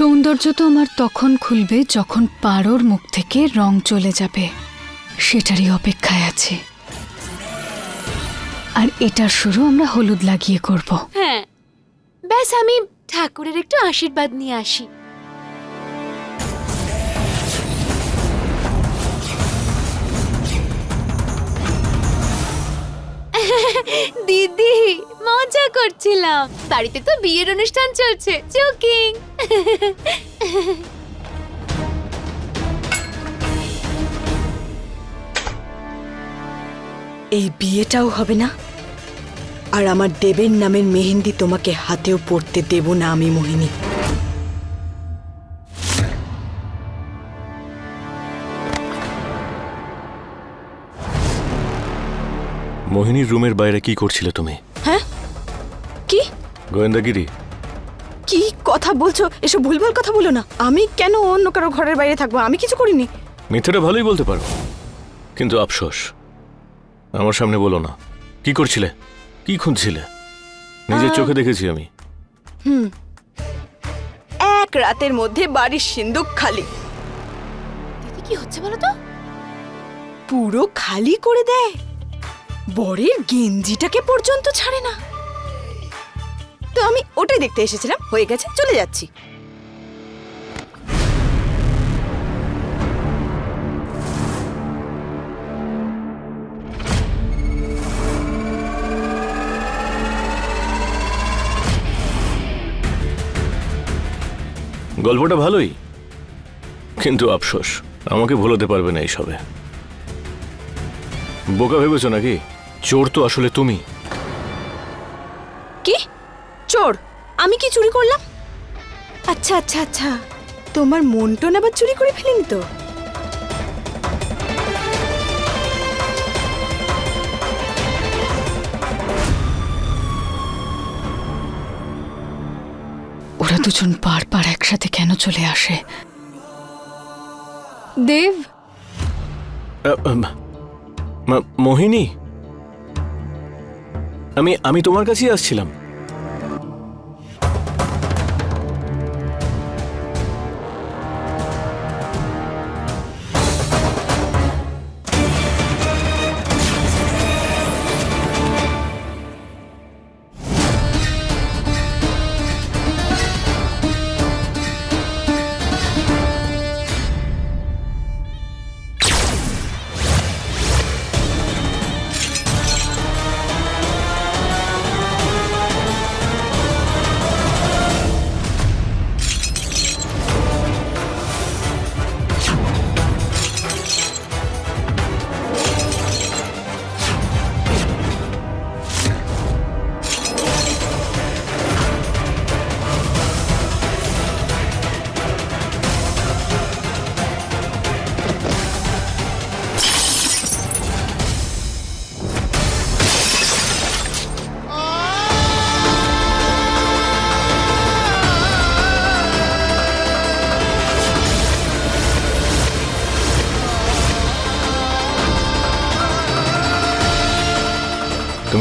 সৌন্দর্য তো আমার তখন খুলবে যখন পারোর মুখ থেকে রং চলে যাবে। সেটারই অপেক্ষায় আছে। আর এটার শুরু আমরা হলুদ লাগিয়ে করব। হ্যাঁ। ব্যাস, আমি ঠাকুরের একটু আশীর্বাদ নিয়ে আসি। দিদি! মজা করছিলাম। বাড়িতে তো বিয়ের অনুষ্ঠান চলছে জোকিং এই বিয়েটাও হবে না? আর আমার দেবের নামের মেহেন্দি তোমাকে হাতেও পড়তে দেব না আমি মোহিনী। মোহিনীর রুমের বাইরে কি করছিলে তুমি? গোয়েন্দাগিরি? কি কথা বলছো? এসব ভুলভাল কথা বলো না। আমি কেন অন্য কারও ঘরের বাইরে থাকব? আমি কিছু করিনি। মিথ্যাটা ভালোই বলতে পারো। কিন্তু আফসোস আমার সামনে বলো না। কি করছিলে? কি খুঁজছিলে? নিজের চোখে দেখেছি আমি। হুম। এক রাতের মধ্যে বাড়ির সিন্দুক খালি। দিদি কি হচ্ছে বলো তো? পুরো খালি করে দেয়। বরের গেঞ্জিটাকে পর্যন্ত ছাড়ে না। তো আমি ওটাই দেখতে এসেছিলাম। হয়ে গেছে, চলে যাচ্ছি। গল্পটা ভালোই, কিন্তু আফসোস, আমাকে ভুলোতে পারবে না এইসবে। বোকা ভেবেছো নাকি? চোর তো আসলে তুমি। চোর আমি কি চুরি করলাম? আচ্ছা আচ্ছা আচ্ছা। তোমার মনটন আবার চুরি করে ফেলিনি তো? ওরা দুজন পার বারবার একসাথে কেন চলে আসে? দেব? মোহিনী? আমি আমি তোমার কাছেই আসছিলাম।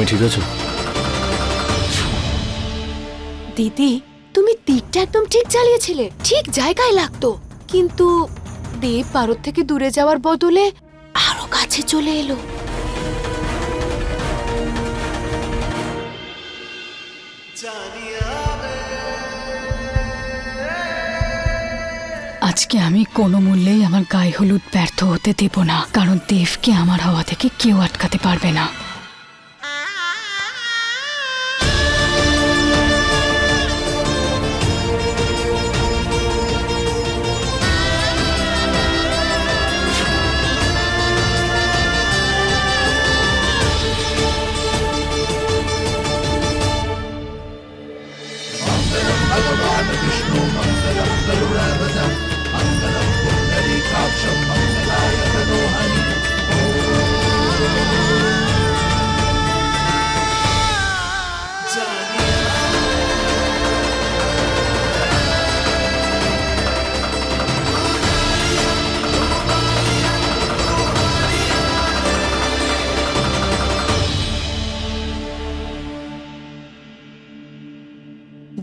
ঠিক আছো? দিদি তুমি তীরটা একদম ঠিক চালিয়েছিলে। ঠিক জায়গায় লাগতো। কিন্তু দেব ভারত থেকে দূরে যাওয়ার বদলে আরও কাছে চলে এলো। আজকে আমি কোনো মূল্যেই আমার গায়ে হলুদ ব্যর্থ হতে দেব না কারণ দেবকে আমার হওয়া থেকে কেউ আটকাতে পারবে না।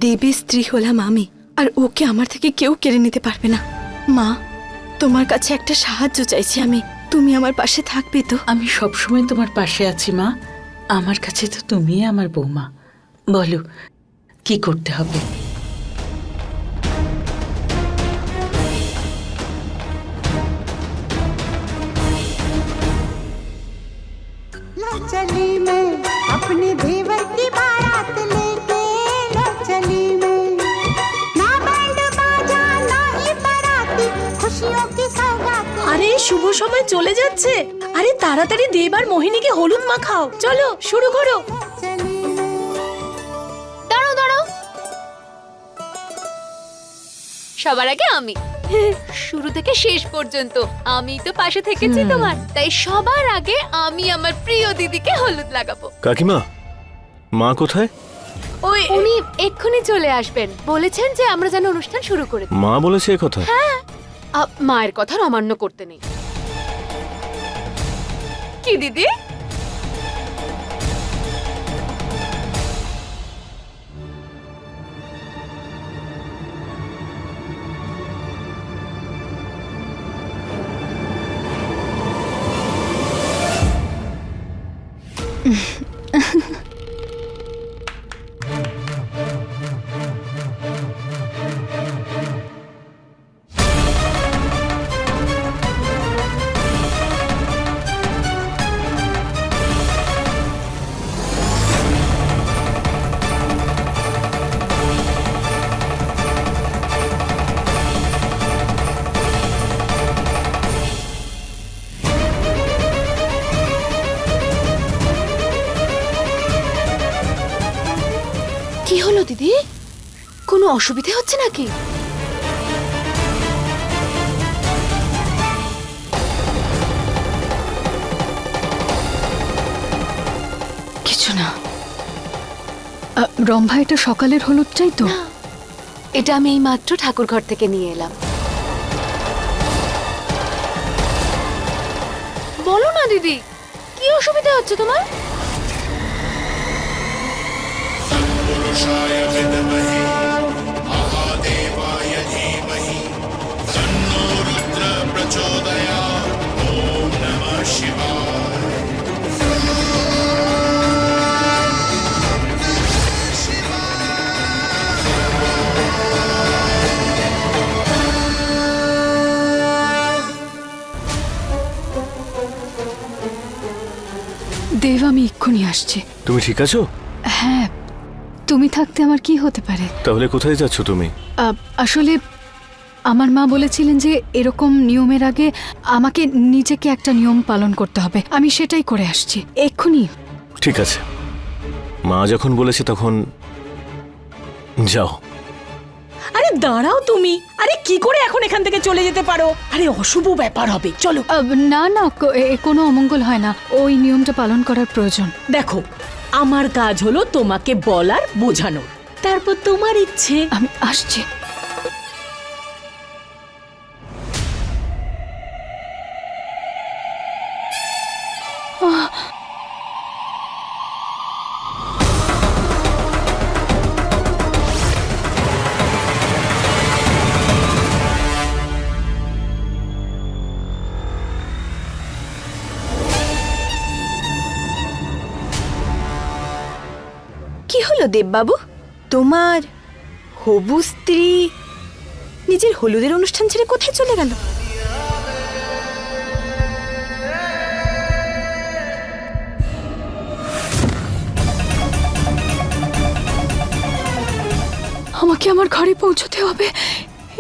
দেবীর স্ত্রী হলাম আমি আর ওকে আমার থেকে কেউ কেড়ে নিতে পারবে না মা তোমার কাছে একটা সাহায্য চাইছি আমি তুমি আমার পাশে থাকবে তো আমি সবসময় তোমার পাশে আছি মা আমার কাছে তো তুমিই আমার বৌমা বলো কি করতে হবে लो चली मैं সময় চলে যাচ্ছে। আরে তাড়াতাড়ি দেবার মোহিনীকে হলুদ মাখাও। চলো শুরু করো। দাঁড়াও দাঁড়াও। সবার আগে আমি। শুরু থেকে শেষ পর্যন্ত। আমি তো পাশে থেকেছি তোমার। তাই সবার আগে আমি আমার প্রিয় দিদিকে হলুদ লাগাবো। কাকিমা মা কোথায়? ওই উনি এক্ষুনি চলে আসবেন। বলেছেন যে আমরা যেন অনুষ্ঠান শুরু করে। মা বলেছে এ কথা। হ্যাঁ। মায়ের কথা অমান্য করতে নেই। কি দিদি কোনো অসুবিধা হচ্ছে নাকি? কিছু না। রম্ভা এটা সকালের হলুদটাই তো। এটা আমি এই মাত্র ঠাকুর ঘর থেকে নিয়ে এলাম। বলো না দিদি কি অসুবিধা হচ্ছে তোমার? তুমি ঠিক আছো? হ্যাঁ তুমি থাকতে আমার কি হতে পারে? তাহলে কোথায় যাচ্ছ তুমি? আ, আসলে আমার মা বলেছিলেন যে এরকম নিয়মের আগে আমাকে নিজেকে একটা নিয়ম পালন করতে হবে। আমি সেটাই করে আসছি। এক্ষুনি। ঠিক আছে। মা যখন বলেছে তখন যাও। আরে দাঁড়াও তুমি। আরে কি করে এখন এখান থেকে চলে যেতে পারো? আরে অশুভ ব্যাপার হবে। চলো। আ, না না কো- এ এ কোনো অমঙ্গল হয় না। ওই নিয়মটা পালন করার প্রয়োজন। দেখো আমার কাজ হলো তোমাকে বলার বোঝানোর। তারপর তোমার ইচ্ছে। আমি আসছি। কি হলো দেববাবু? তোমার হবু স্ত্রী নিজের হলুদের অনুষ্ঠান ছেড়ে কোথায় চলে গেল? আমাকে আমার ঘরে পৌঁছতে হবে।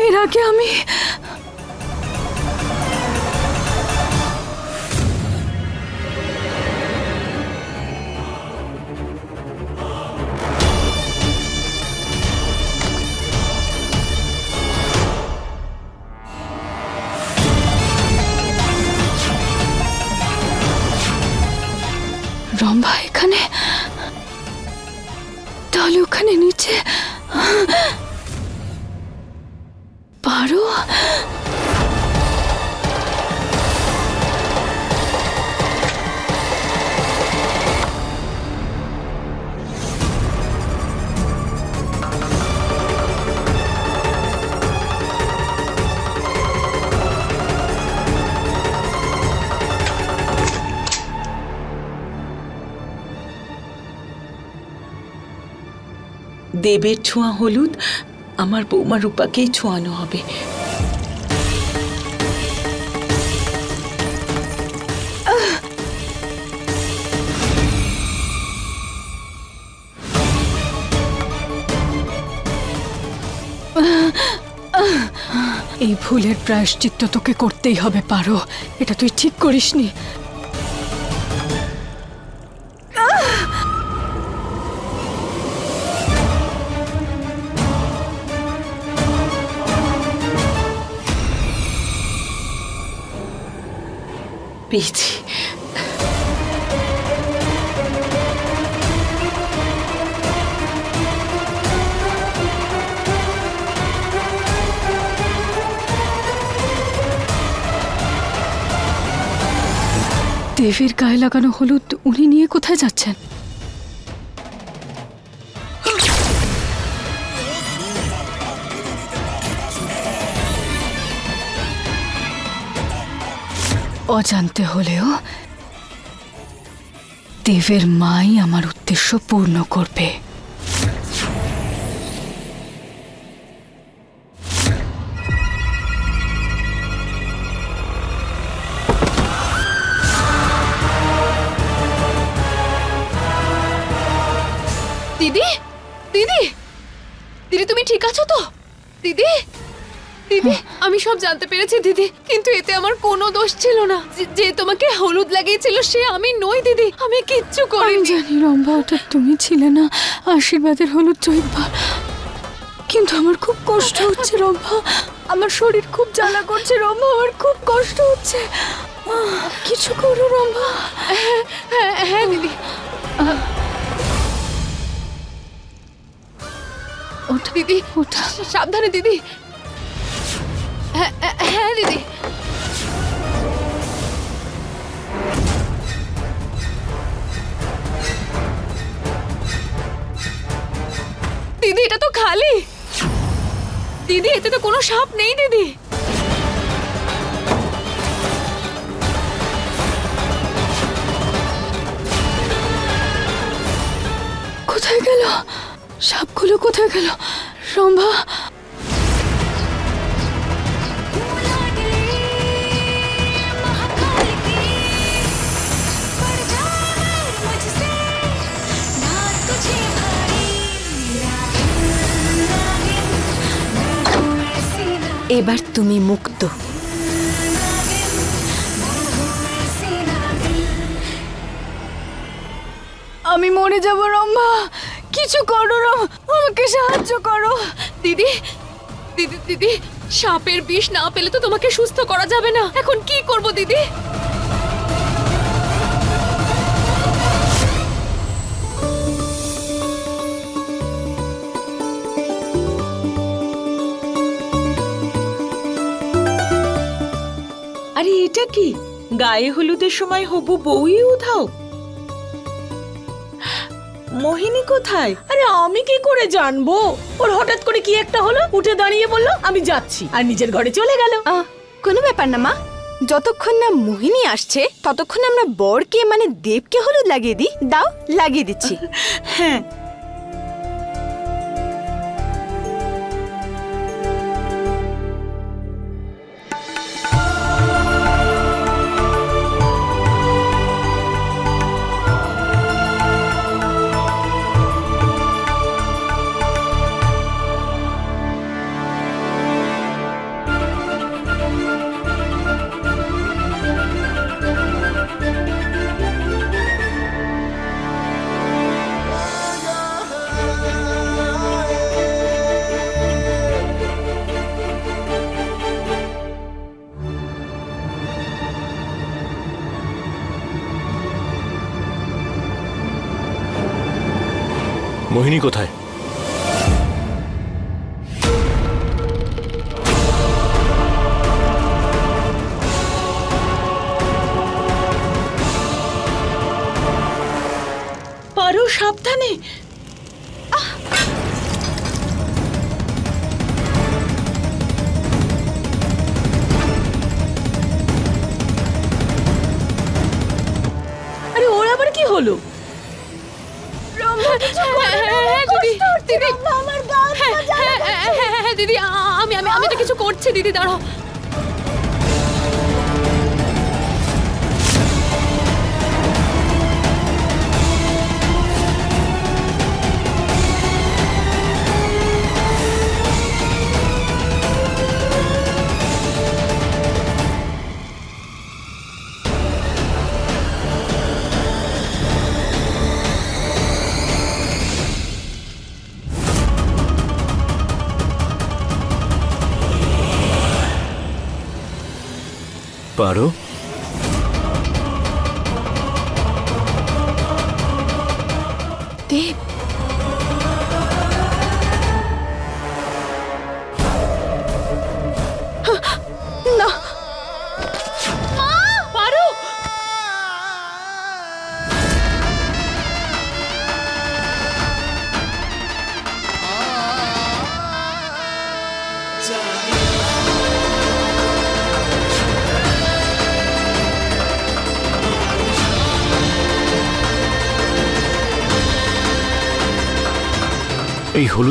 এর আগে আমি এখানে তাহলে ওখানে নিচে? পারো? দেবের ছোঁয়া হলুদ আমার বৌমা রূপাকেই ছোঁয়ানো হবে। এই ভুলের প্রায়শ্চিত্ত তোকে করতেই হবে, পারো। এটা তুই ঠিক করিসনি। পেয়েছি দেবীর গায়ে লাগানো হলুদ উনি নিয়ে কোথায় যাচ্ছেন? অজান্তে হলেও দেবের মাই আমার উদ্দেশ্য পূর্ণ করবে। দিদি দিদি দিদি তুমি ঠিক আছো তো? দিদি? দিদি আমি সব জানতে পেরেছি দিদি কিন্তু এতে আমার কোনো দোষ ছিল না। যে- তোমাকে হলুদ লাগিয়েছিল সে আমি নই দিদি আমি কিচ্ছু করিনি। জানি রম্ভা ওটা তুমি ছিলে না আশীর্বাদের হলুদ জয়বার কিন্তু আমার খুব কষ্ট হচ্ছে রম্ভা আমার শরীর খুব জ্বালা করছে রম্ভা আমার খুব কষ্ট হচ্ছে। কিছু করো রম্ভা। হ্যাঁ হ্যাঁ দিদি। ওটা দিদি ওটা সাবধানে দিদি হ্যাঁ দিদি। দিদি, এটা তো খালি। দিদি, এতে তো কোনো সাপ নেই, দিদি। কোথায় গেল? সাপগুলো কোথায় গেল? রম্ভা? এবার তুমি মুক্ত। আমি মরে যাব রম্মা কিছু করো, রম। আমাকে সাহায্য করো। দিদি দিদি দিদি, সাপের বিষ না পেলে তো তোমাকে সুস্থ করা যাবে না। এখন কি করব, দিদি? আরে এটা কি? গায়ে হলুদের সময় হবু বউই উধাও। মোহিনী কোথায়? আরে আমি কি করে জানব? ওর হঠাৎ করে কি একটা হলো? উঠে দাঁড়িয়ে বলল আমি যাচ্ছি। আর নিজের ঘরে চলে গেল। আহ, কোনো ব্যাপার না মা। যতক্ষণ না মোহিনী আসছে ততক্ষণ আমরা বরকে মানে দেবকে হলুদ লাগিয়ে দিই। দাও লাগিয়ে দিচ্ছি। হ্যাঁ মোহিনী কোথায়? পারো সাবধানে। ওর আবার কি হলো? দিদি। আমার হ্যাঁ হ্যাঁ হ্যাঁ, হ্যাঁ, হ্যাঁ, দিদি আমি আমি আমি তো কিছু করছি দিদি দাঁড়াও। পারো? দেব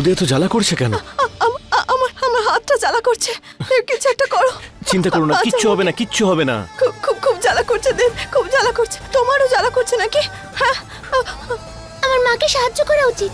এই হলুদে তো জ্বালা করছে কেন? আম- আমার আমার হাতটা জ্বালা করছে। কিছু একটা করো। চিন্তা করো না আচ্ছা, কিচ্ছু হবে না কিচ্ছু হবে না। খুব খুব খুব জ্বালা করছে দেব খুব জ্বালা করছে। তোমারও জ্বালা করছে নাকি? হ্যাঁ? আমার মাকে সাহায্য করা উচিত।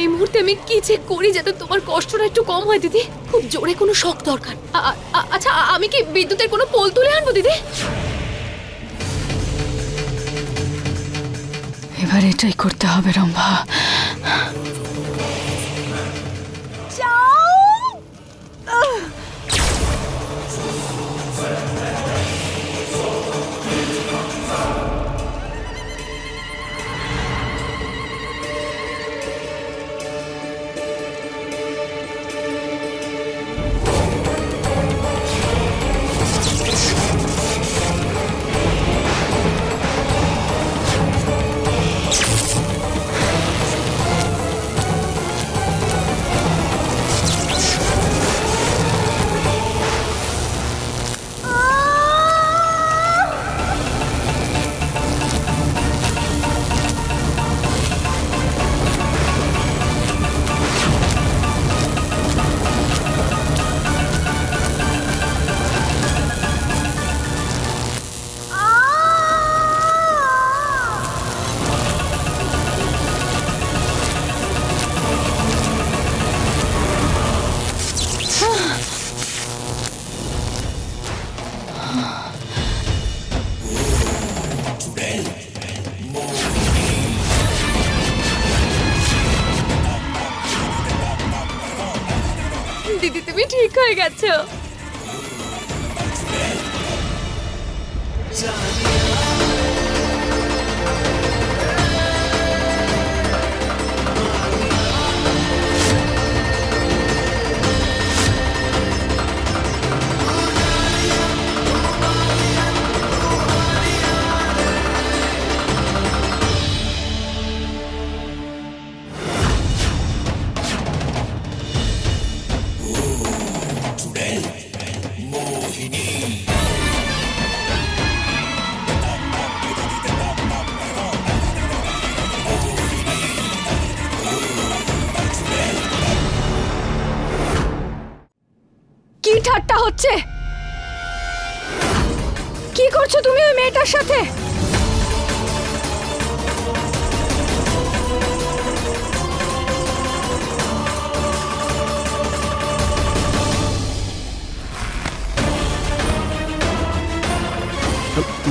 এই মুহূর্তে আমি কি যে করি যাতে তোমার কষ্টটা একটু কম হয়, দিদি? খুব জোরে কোনো শখ দরকার। আচ্ছা আমি কি বিদ্যুতের কোনো পোল তুলে আনব, দিদি? এবার এটাই করতে হবে, রম্ভা।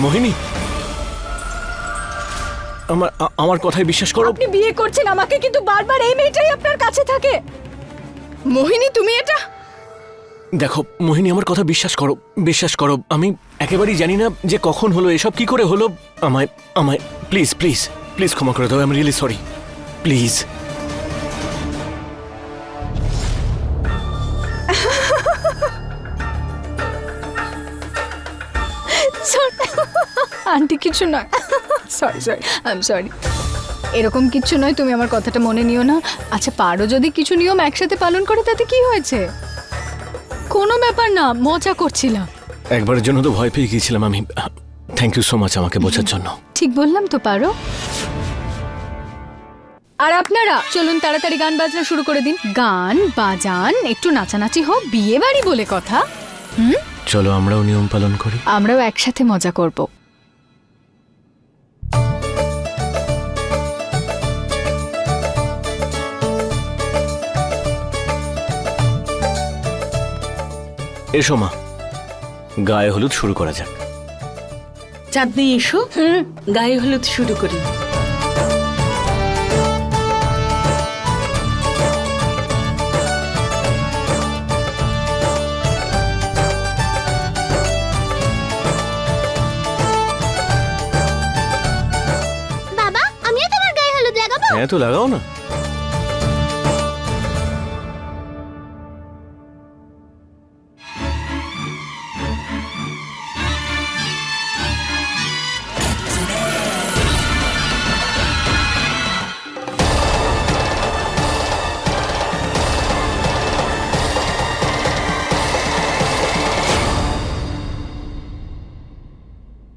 মোহিনী? আমার আমার কথায় বিশ্বাস করো। আপনি বিয়ে করছেন আমাকে কিন্তু বারবার এই মেয়েটাই আপনার কাছে থাকে। মোহিনী তুমি এটা? দেখো মোহিনী আমার কথা বিশ্বাস করো বিশ্বাস করো। আমি একেবারেই জানি না যে কখন হলো এসব কি করে হলো। আমায় আমায় প্লিজ প্লিজ প্লিজ ক্ষমা করে দাও I am really sorry please aunty কিছু নয়। Sorry sorry I am sorry এরকম কিচ্ছু নয় তুমি আমার কথাটা মনে নিও না। আচ্ছা পারো যদি কিছু নিয়ম একসাথে পালন করে তাতে কি হয়েছে? কোনো ব্যাপার না মজা করছিলাম। একবারের জন্য তো ভয় পেয়ে গিয়েছিলাম আমি। থ্যাংক ইউ সো মাচ আমাকে বোঝার জন্য। ঠিক বললাম তো পারো। আর আপনারা চলুন তাড়াতাড়ি গান বাজনা শুরু করে দিন। গান বাজান একটু নাচানাচি হোক বিয়ে বাড়ি বলে কথা। হুম? চলো আমরাও নিয়ম পালন করি। আমরাও একসাথে মজা করব। এসো মা। গায়ে হলুদ শুরু করা যাক। চাঁদনি এসো। গায়ে হলুদ শুরু করি। বাবা আমিও তোমার গায়ে হলুদ লাগাবো? হ্যাঁ তো লাগাও না।